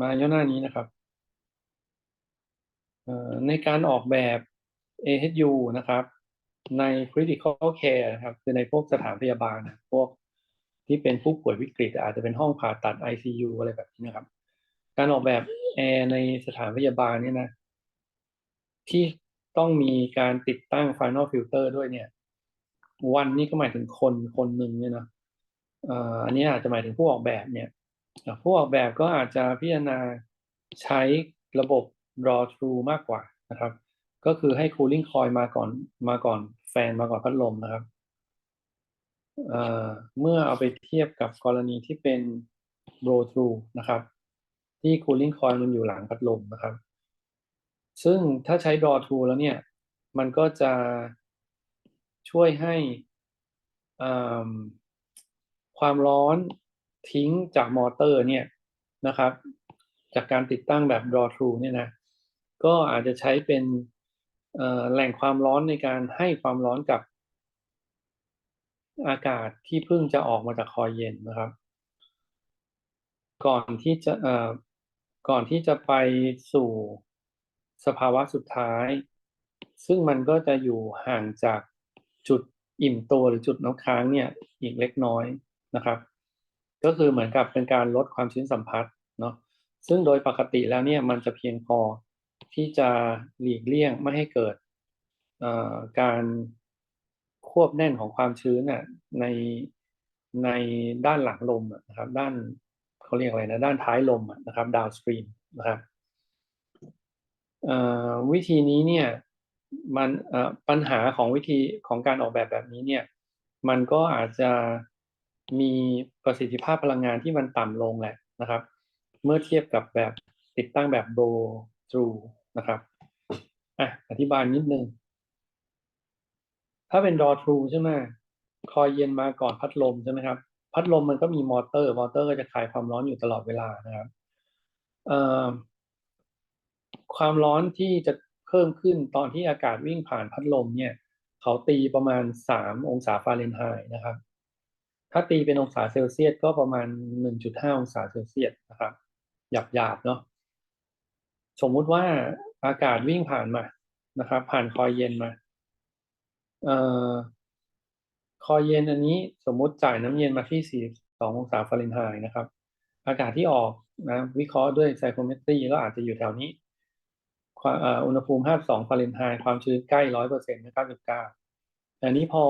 มาย่อหน้านี้นะครับในการออกแบบ AHU นะครับ ใน critical care นะครับคือในพวกสถานพยาบาลนะพวกที่เป็นผู้ป่วยวิกฤต อาจจะเป็นห้องผ่าตัด ICU อะไรแบบนี้นะครับ การออกแบบแอร์ในสถานพยาบาลเนี่ยนะ ที่ต้องมีการติดตั้ง final filter ด้วยเนี่ย วันนี้ก็หมายถึงคนคนหนึ่งเนี่ยนะอันนี้อาจจะหมายถึงผู้ออกแบบเนี่ย ผู้ออกแบบก็อาจจะพิจารณาใช้ระบบ draw through มากกว่านะครับ ก็คือให้ cooling coil มาก่อนมาก่อนแฟนมาก่อนพัดลมนะครับเเมื่อเอาไปเทียบกับกรณีที่เป็น blow through นะครับ ที่ cooling coil มันอยู่หลังพัดลมนะครับ ซึ่งถ้าใช้ draw through แล้วเนี่ย มันก็จะช่วยให้ความร้อน ทิ้งจากมอเตอร์เนี่ยนะครับ จากการติดตั้งแบบ draw through เนี่ยนะก็อาจจะใช้เป็นแหล่งความร้อนในการให้ความร้อนกับอากาศที่เพิ่งจะออกมาจากคอยเย็นนะครับ ก่อนที่จะเอ่อก่อนที่จะไปสู่สภาวะสุดท้าย ซึ่งมันก็จะอยู่ห่างจากจุดอิ่มตัวหรือจุดน้ำค้างเนี่ยอีกเล็กน้อยนะครับ ก็คือเหมือนกับเป็นการลดความชื้นสัมผัสเนาะซึ่งโดยปกติแล้วเนี่ยมันจะเพียงพอที่จะหลีกเลี่ยงไม่ให้เกิดการควบแน่นของความชื้นน่ะในในด้านหลังลมนะครับ ด้านเขาเรียกอะไรนะด้านท้ายลมนะครับ downstream นะครับวิธีนี้เนี่ยมันปัญหาของวิธีของการออกแบบแบบนี้เนี่ย มันก็อาจจะ มีประสิทธิภาพพลังงานที่มันต่ำลงแหละนะครับ เมื่อเทียบกับแบบติดตั้งแบบ blow through นะครับอะอธิบายนิดนึง ถ้าเป็น draw through ใช่ไหมคอยเย็นมาก่อนพัดลมใช่ไหมครับ พัดลมมันก็มีมอเตอร์ มอเตอร์ก็จะคายความร้อนอยู่ตลอดเวลานะครับความร้อนที่จะเพิ่มขึ้นตอนที่อากาศวิ่งผ่านพัดลมเนี่ย เขาตีประมาณสามองศาฟาเรนไฮต์นะครับ ถ้าตีเป็นองศาเซลเซียสก็ประมาณหนึ่งจุดห้าองศาเซลเซียสนะครับ หยาบๆเนาะ สมมุติว่าอากาศวิ่งผ่านมา นะครับ ผ่านคอยเย็นมา เอ่อ คอยเย็นอันนี้สมมุติจ่ายน้ำเย็นมาที่ 42 องศาฟาเรนไฮต์นะครับ อากาศที่ออกนะ วิเคราะห์ด้วยไซโครเมตรีก็อาจจะอยู่แถวนี้ อุณหภูมิ 52 ฟาเรนไฮต์ความชื้นใกล้ 100%นะครับ99อันนี้พอ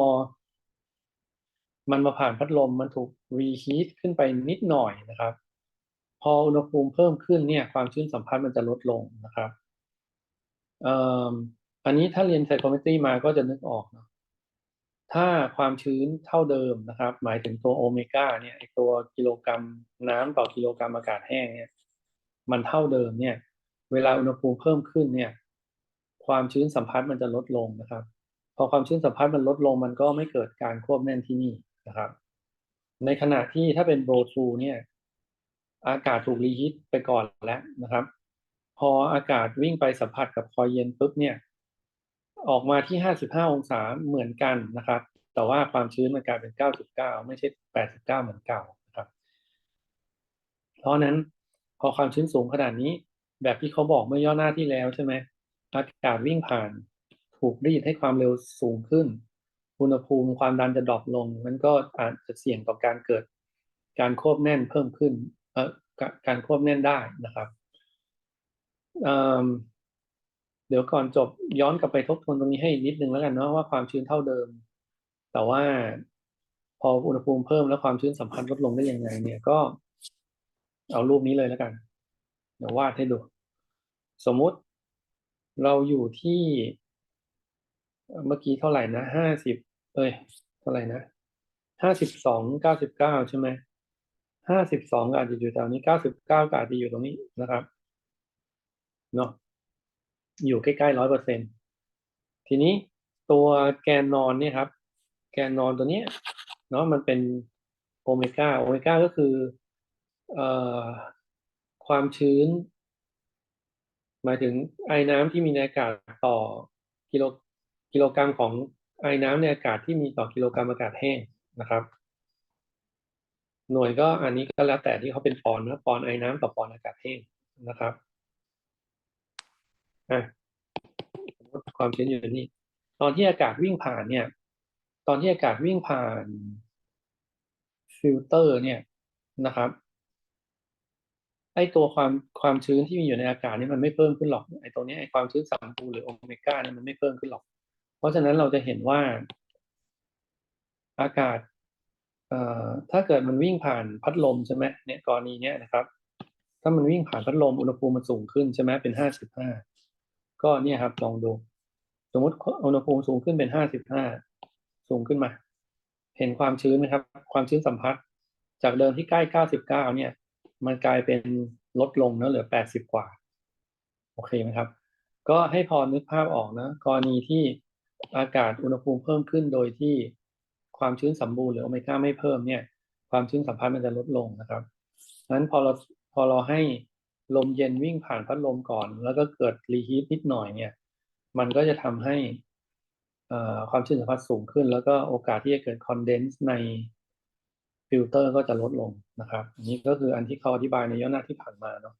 มันมาผ่านพัดลมมันถูกรีฮีทขึ้นไปนิดหน่อยนะครับ พออุณหภูมิเพิ่มขึ้นเนี่ยความชื้นสัมพัทธ์มันจะลดลงนะครับอันนี้ถ้าเรียนไซโครเมตรีมาก็จะนึกออกเนาะถ้าความชื้นเท่าเดิมนะครับ หมายถึงตัวโอเมก้าเนี่ยตัวกิโลกรัมน้ำต่อกิโลกรัมอากาศแห้งเนี่ยมันเท่าเดิมเนี่ย เวลาอุณหภูมิเพิ่มขึ้นเนี่ย ความชื้นสัมพัทธ์มันจะลดลงนะครับ พอความชื้นสัมพัทธ์มันลดลง มันก็ไม่เกิดการควบแน่นที่นี่ นะครับ ในขณะที่ถ้าเป็นโบรทูเนี่ย อากาศถูกรีฮีทไปก่อนแล้วนะครับ พออากาศวิ่งไปสัมผัสกับคอยเย็นปุ๊บเนี่ย ออกมาที่ 55 องศาเหมือนกันนะครับ แต่ว่าความชื้นมันกลายเป็น 9.9 ไม่ใช่ 89 เหมือนเก่านะครับ เพราะนั้นพอความชื้นสูงขนาดนี้ แบบที่เขาบอกเมื่อย่อหน้าที่แล้วใช่ไหมอากาศวิ่งผ่านถูกรีดให้ความเร็วสูงขึ้น อุณหภูมิความดันจะดรอปลง มันก็อาจจะเสี่ยงต่อการเกิด การควบแน่นเพิ่มขึ้นเอ่อการควบแน่นได้นะครับเดี๋ยวก่อนจบย้อนกลับไปทบทวนตรงนี้ให้นิดนึงแล้วกันเนาะว่าความชื้นเท่าเดิม แต่ว่าพออุณหภูมิเพิ่มแล้วความชื้นสัมพันธ์ลดลงได้ยังไง เนี่ยก็ เอารูปนี้เลยแล้วกัน เดี๋ยววาดให้ดู สมมุติเราอยู่ที่ เมื่อกี้เท่าไหร่นะห้าสิบ เอ้ยเท่าไหร่นะห้าสิบสองเก้าสิบเก้าใช่ไหมห้าสิบสองอาจจะอยู่แถวนี้เก้าสิบเก้าอาจจะอยู่ตรงนี้นะครับเนาะอยู่ใกล้ๆร้อยเปอร์เซ็นทีนี้ตัวแกนนอนเนี่ยครับ แกนนอนตัวนี้เนาะมันเป็นโอเมก้าโอเมก้าก็คือเอ่อความชื้น หมายถึงไอ้น้ำที่มีในอากาศต่อกิโลกิโลกรัมของ ไอ้น้ำในอากาศที่มีต่อกิโลกรัมอากาศแห้งนะครับ หน่วยก็อันนี้ก็แล้วแต่ที่เขาเป็นปอนด์นะปอนด์ไอ้น้ำต่อปอนด์อากาศแห้งนะครับอะความชื้นอยู่นี่ ตอนที่อากาศวิ่งผ่านเนี่ย ตอนที่อากาศวิ่งผ่านฟิลเตอร์เนี่ยนะครับไอตัวความความชื้นที่มีอยู่ในอากาศนี่มันไม่เพิ่มขึ้นหรอกไอตัวนี้ไอความชื้นสามปูหรือโอเมก้าเนี่ยมันไม่เพิ่มขึ้นหรอก เพราะฉะนั้นเราจะเห็นว่า อากาศถ้าเกิดมันวิ่งผ่านพัดลมใช่ไหมเนี่ยกรณีเนี้ยนะครับ ถ้ามันวิ่งผ่านพัดลมอุณหภูมิมันสูงขึ้นใช่ไหมเป็นห้าสิบห้าก็เนี่ยครับลองดู สมมติอุณหภูมิสูงขึ้นเป็นห้าสิบห้าสูงขึ้นมา เห็นความชื้นไหมครับ ความชื้นสัมผัส จากเดิมที่ใกล้เก้าสิบเก้าเนี่ย มันกลายเป็นลดลงนะเหลือแปดสิบกว่า โอเคไหมครับ ก็ให้พอนึกภาพออกนะกรณีที่ อากาศอุณหภูมิเพิ่มขึ้นโดยที่ความชื้นสมบูรณ์หรือโอเมก้าไม่เพิ่มเนี่ย ความชื้นสัมพัทธ์มันจะลดลงนะครับนั้นพอเราพอเราให้ลมเย็นวิ่งผ่านพัดลมก่อน แล้วก็เกิดรีฮีทนิดหน่อยเนี่ย มันก็จะทำให้ความชื้นสัมพัทธ์สูงขึ้น แล้วก็โอกาสที่จะเกิดคอนเดนซ์ในฟิลเตอร์ก็จะลดลงนะครับ อันนี้ก็คืออันที่เขาอธิบายในย่อหน้าที่ผ่านมาเนาะ